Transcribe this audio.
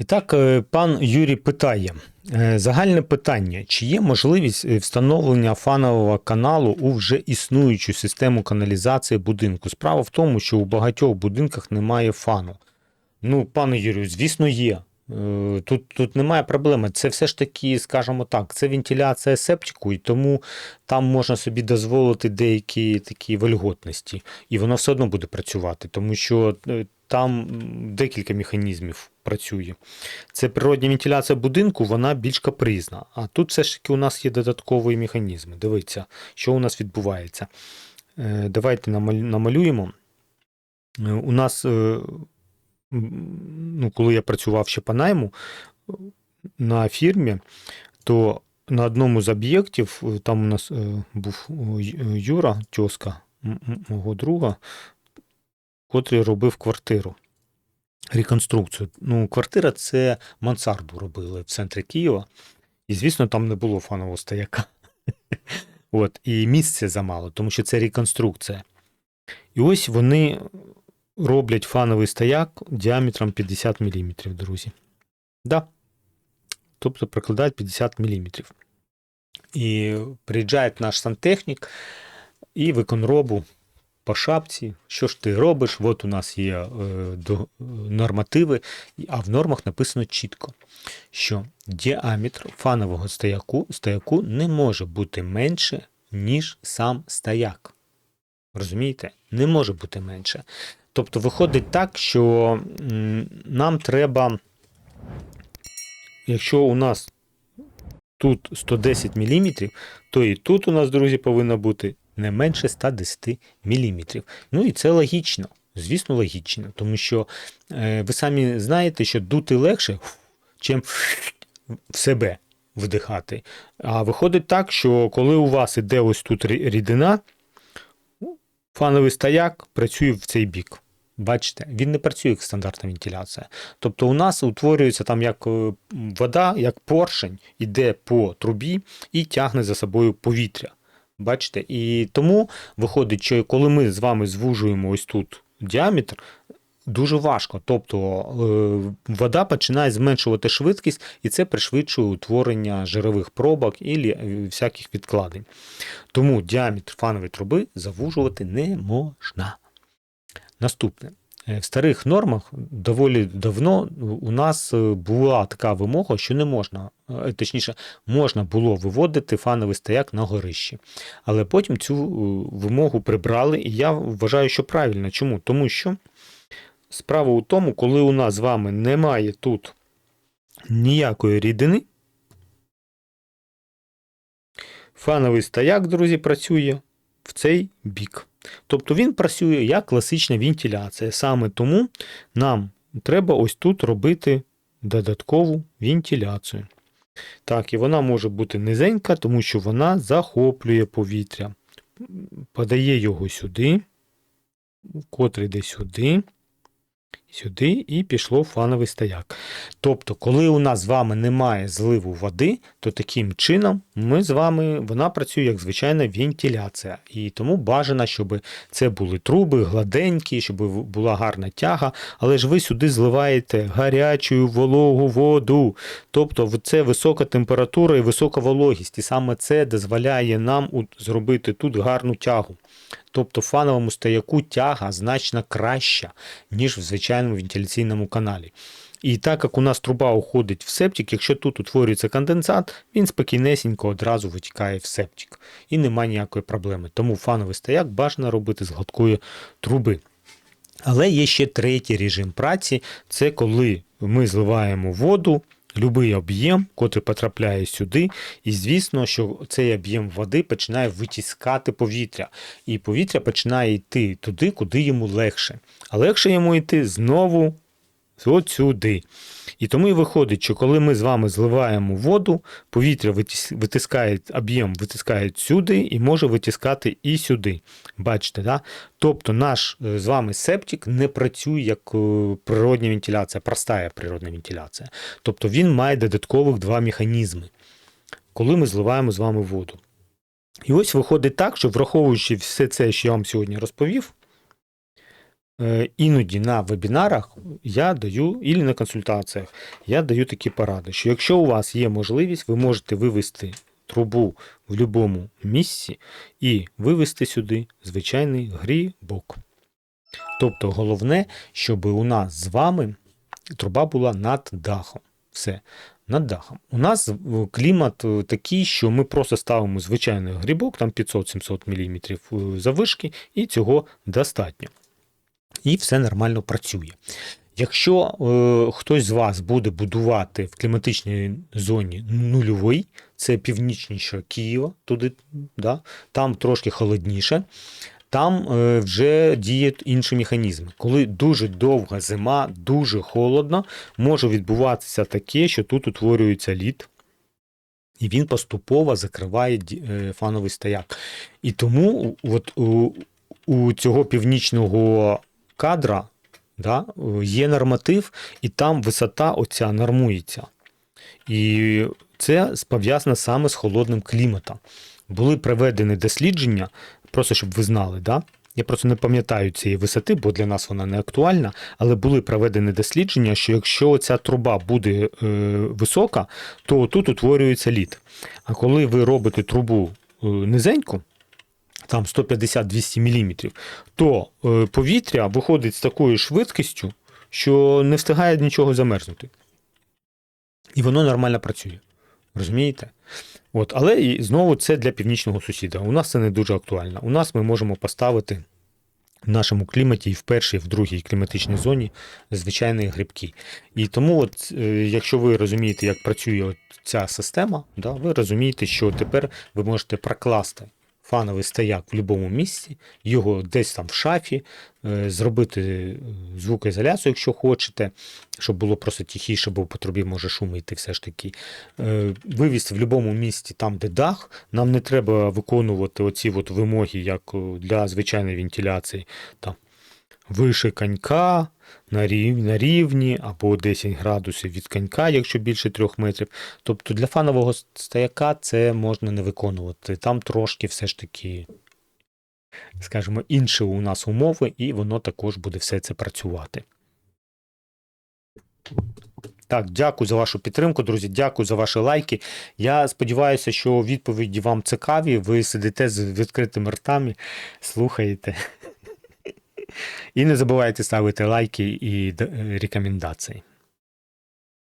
І так, е, пан Юрій питає: е, загальне питання: чи є можливість е, встановлення фанового каналу у вже існуючу систему каналізації будинку? Справа в тому, що у багатьох будинках немає фану. Ну, пане Юрію, звісно, є. Тут, тут немає проблеми. Це все ж таки, скажімо так, це вентиляція септику, і тому там можна собі дозволити деякі такі вольготності, і воно все одно буде працювати, тому що там декілька механізмів працює. Це природня вентиляція будинку, вона більш капризна. А тут все ж таки у нас є додаткові механізми. Дивіться, що у нас відбувається. Е, Давайте намалюємо. Е, У нас, е, ну, коли я працював ще по найму на фірмі, то на одному з об'єктів, там у нас був Юра, тьоска мого друга, котрий робив квартиру. Реконструкцію. Ну, квартира це мансарду робили в центрі Києва. І, звісно, там не було фанового стояка. От, і місця замало, тому що це реконструкція. І ось вони роблять фановий стояк діаметром 50 мм, друзі. Да. Тобто прикладають 50 мм. І приїжджає наш сантехнік і виконробу по шапці. Що ж ти робиш? От у нас є е, до, нормативи, а в нормах написано чітко, що діаметр фанового стояку, стояку не може бути менше, ніж сам стояк. Розумієте? Не може бути менше. Тобто виходить так, що нам треба, якщо у нас тут 110 мм, то і тут у нас, друзі, повинно бути не менше 110 мм. Ну і це логічно. Звісно, логічно, тому що е, ви самі знаєте, що дути легше, чим в себе вдихати. А виходить так, що коли у вас іде ось тут рідина, фановий стояк працює в цей бік. Бачите, він не працює як стандартна вентиляція. Тобто у нас утворюється там як е, вода, як поршень, іде по трубі і тягне за собою повітря. Бачите? І тому виходить, що коли ми з вами звужуємо ось тут діаметр, дуже важко. Тобто е, вода починає зменшувати швидкість, і це пришвидшує утворення жирових пробок і всяких відкладень. Тому діаметр фанової труби завужувати не можна. Наступне. Е, В старих нормах доволі давно у нас е, була така вимога, що не можна, е, точніше, можна було виводити фановий стояк на горищі. Але потім цю вимогу прибрали, і я вважаю, що правильно. Чому? Тому що справа у тому, коли у нас з вами немає тут ніякої рідини, фановий стояк, друзі, працює в цей бік. Тобто він працює як класична вентиляція. Саме тому нам треба ось тут робити додаткову вентиляцію. Так, і вона може бути низенька, тому що вона захоплює повітря. Подає його сюди, котрий йде сюди, сюди, і пішло фановий стояк. Тобто, коли у нас з вами немає зливу води, то таким чином ми з вами вона працює як звичайна вентиляція. І тому бажано, щоб це були труби гладенькі, щоб була гарна тяга, але ж ви сюди зливаєте гарячу вологу воду. Тобто це висока температура і висока вологість. І саме це дозволяє нам зробити тут гарну тягу. Тобто фановому стояку тяга значно краща, ніж в звичайному вентиляційному каналі. І так як у нас труба уходить в септик, якщо тут утворюється конденсат, він спокійнесенько одразу витікає в септик. І немає ніякої проблеми. Тому фановий стояк бажано робити з гладкої труби. Але є ще третій режим праці це коли ми зливаємо воду, будь-який об'єм, котрий потрапляє сюди, і звісно, що цей об'єм води починає витіскати повітря, і повітря починає йти туди, куди йому легше. А легше йому йти знову от сюди. І тому і виходить, що коли ми з вами зливаємо воду, повітря витискає, об'єм витискає сюди і може витискати і сюди. Бачите, да? Тобто наш е, з вами септик не працює як е, природня вентиляція, проста природна вентиляція. Тобто він має додаткових два механізми, коли ми зливаємо з вами воду. І ось виходить так, що враховуючи все це, що я вам сьогодні розповів, іноді на вебінарах я даю, і на консультаціях, я даю такі поради, що якщо у вас є можливість, ви можете вивести трубу в будь-якому місці і вивести сюди звичайний грібок. Тобто головне, щоб у нас з вами труба була над дахом. Все, над дахом. У нас е, клімат е, такий, що ми просто ставимо звичайний грибок, там 500-700 мм е, завишки, і цього достатньо. І все нормально працює. Якщо е, хтось з вас буде будувати в кліматичній зоні нульовий, це північніше Києва, туди, да, там трошки холодніше, там е, вже діють інші механізми. Коли дуже довга зима, дуже холодно, може відбуватися таке, що тут утворюється лід, і він поступово закриває е, фановий стояк. І тому от у, у цього північного кадра да, є норматив, і там висота оця нормується. І це пов'язано саме з холодним кліматом. Були проведені дослідження, просто щоб ви знали, да? я просто не пам'ятаю цієї висоти, бо для нас вона не актуальна, але були проведені дослідження, що якщо ця труба буде е, висока, то тут утворюється лід. А коли ви робите трубу е, низеньку, там 150-200 мм, то е, повітря виходить з такою швидкістю, що не встигає нічого замерзнути. І воно нормально працює. Розумієте? От, але і знову це для північного сусіда. У нас це не дуже актуально. У нас ми можемо поставити в нашому кліматі і в першій, і в другій кліматичній зоні звичайні грибки. І тому, от, е, якщо ви розумієте, як працює от ця система, да, ви розумієте, що тепер ви можете прокласти фановий стояк в будь-якому місці, його десь там в шафі, е, зробити е, звукоізоляцію, якщо хочете, щоб було просто тихіше, бо по трубі може шумити все ж таки. Е, в будь-якому місці, там, де дах, нам не треба виконувати оці от вимоги, як для звичайної вентиляції. Там, вище на рівні, на рівні або 10 градусів від конька, якщо більше 3 метрів. Тобто для фанового стояка це можна не виконувати. Там трошки все ж таки, скажімо, інші у нас умови, і воно також буде все це працювати. Так, дякую за вашу підтримку, друзі. Дякую за ваші лайки. Я сподіваюся, що відповіді вам цікаві. Ви сидите з відкритими ртами, слухаєте. І не забувайте ставити лайки і рекомендації.